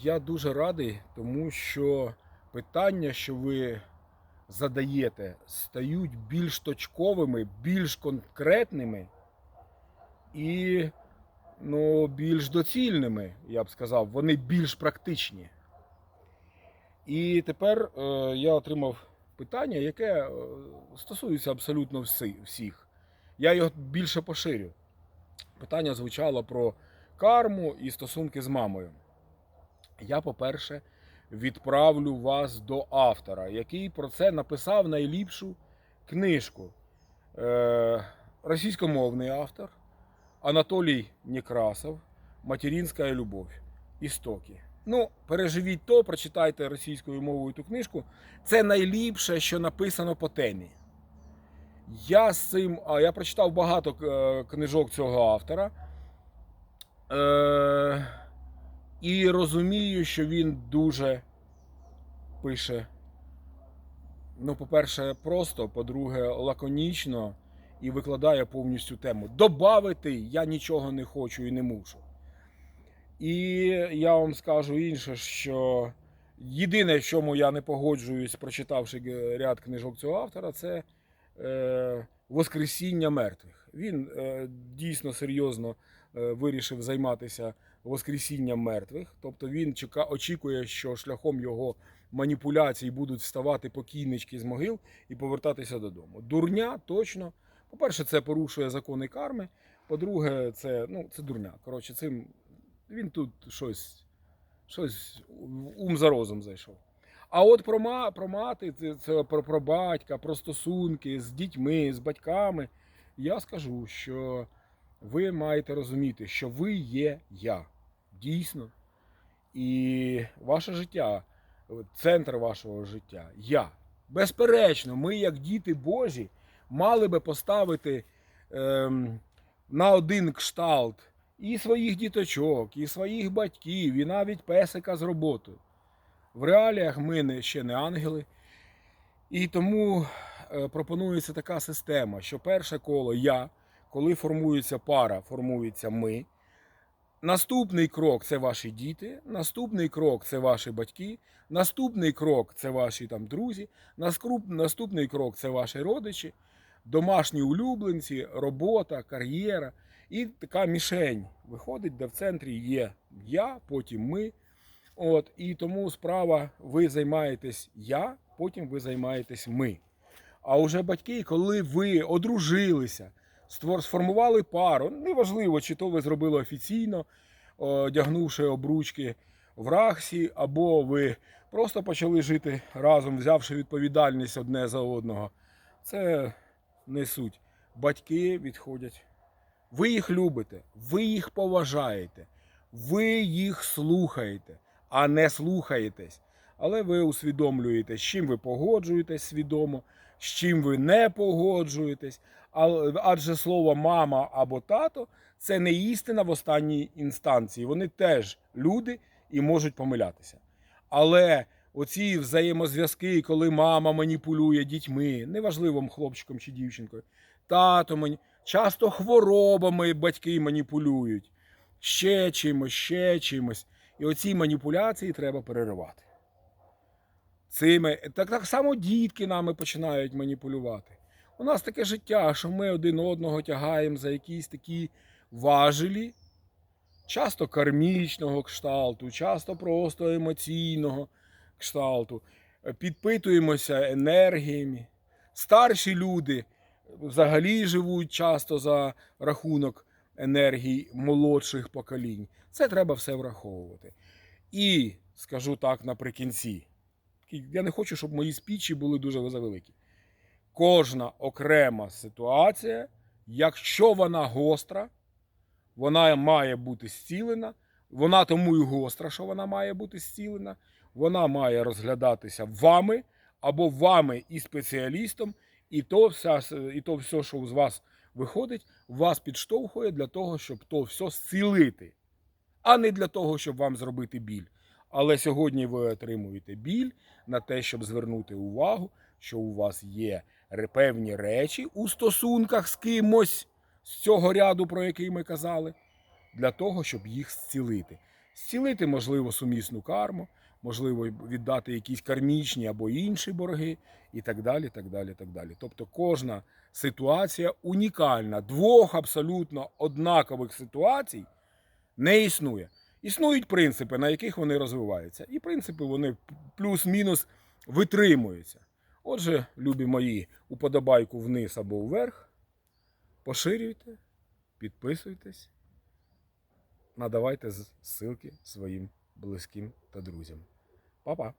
Я дуже радий, тому що питання, що ви задаєте, стають більш точковими, більш конкретними і ну, більш доцільними, я б сказав. Вони більш практичні. І тепер е, я отримав питання, яке е, стосується абсолютно всі- всіх. Я його більше поширю. Питання звучало про карму і стосунки з мамою. Я, по-перше, відправлю вас до автора, який про це написав найліпшу книжку. Е, російськомовний автор Анатолій Некрасов Материнська любов. Істоки. Ну, переживіть то, прочитайте російською мовою ту книжку. Це найліпше, що написано по темі. Я з цим, я прочитав багато е, книжок цього автора. Е, і розумію, що він дуже пише. Ну, по-перше, просто, по-друге, лаконічно і викладає повністю тему. Добавити я нічого не хочу і не мушу. І я вам скажу інше, що єдине, в чому я не погоджуюсь, прочитавши ряд книжок цього автора, це е, Воскресіння мертвих. Він е, дійсно серйозно е, вирішив займатися Воскресінням мертвих. Тобто він чека, очікує, що шляхом його маніпуляцій будуть вставати покійнички з могил і повертатися додому. Дурня точно. По-перше, це порушує закони карми. По-друге, це, ну, це дурня. Коротше, цим він тут щось, щось ум за розум зайшов. А от про, ма, про мати, це про, про батька, про стосунки з дітьми, з батьками, я скажу, що ви маєте розуміти, що ви є я. Дійсно. І ваше життя, центр вашого життя я. Безперечно, ми, як діти Божі, мали би поставити ем, на один кшталт і своїх діточок, і своїх батьків, і навіть песика з роботою. В реаліях ми не, ще не ангели. І тому е, пропонується така система, що перше коло я, коли формується пара, формується ми. Наступний крок це ваші діти, наступний крок це ваші батьки, наступний крок це ваші там друзі, наступний крок це ваші родичі, домашні улюбленці, робота, кар'єра. І така мішень виходить, де в центрі є я, потім ми. От, і тому справа ви займаєтесь я, потім ви займаєтесь ми. А вже батьки, коли ви одружилися, сформували пару, неважливо, чи то ви зробили офіційно, одягнувши обручки в рахсі, або ви просто почали жити разом, взявши відповідальність одне за одного. Це не суть. Батьки відходять. Ви їх любите, ви їх поважаєте, ви їх слухаєте, а не слухаєтесь. Але ви усвідомлюєте, з чим ви погоджуєтесь свідомо, з чим ви не погоджуєтесь. Адже слово мама або тато це не істина в останній інстанції. Вони теж люди і можуть помилятися. Але оці взаємозв'язки, коли мама маніпулює дітьми, неважливо хлопчиком чи дівчинкою, тато мані... часто хворобами батьки маніпулюють, ще чимось, ще чимось. І оці маніпуляції треба переривати. Цими так, так само дітки нами починають маніпулювати. У нас таке життя, що ми один одного тягаємо за якісь такі важелі, часто кармічного кшталту, часто просто емоційного кшталту, підпитуємося енергіями. Старші люди взагалі живуть часто за рахунок енергій молодших поколінь. Це треба все враховувати. І скажу так наприкінці. Я не хочу, щоб мої спічі були дуже завеликі. Кожна окрема ситуація, якщо вона гостра, вона має бути зцілена. Вона тому і гостра, що вона має бути зцілена. Вона має розглядатися вами або вами і спеціалістом, і то, вся, і то все, що з вас виходить, вас підштовхує для того, щоб то все зцілити, а не для того, щоб вам зробити біль. Але сьогодні ви отримуєте біль на те, щоб звернути увагу, що у вас є певні речі у стосунках з кимось з цього ряду, про який ми казали, для того, щоб їх зцілити. зцілити, можливо, сумісну карму, можливо, віддати якісь кармічні або інші борги, і так далі. так далі, так далі. Тобто кожна ситуація унікальна. Двох абсолютно однакових ситуацій не існує. Існують принципи, на яких вони розвиваються. І принципи вони плюс-мінус витримуються. Отже, любі мої, уподобайку вниз або вверх. Поширюйте, підписуйтесь, надавайте ссылки своїм близьким та друзям. Па-па!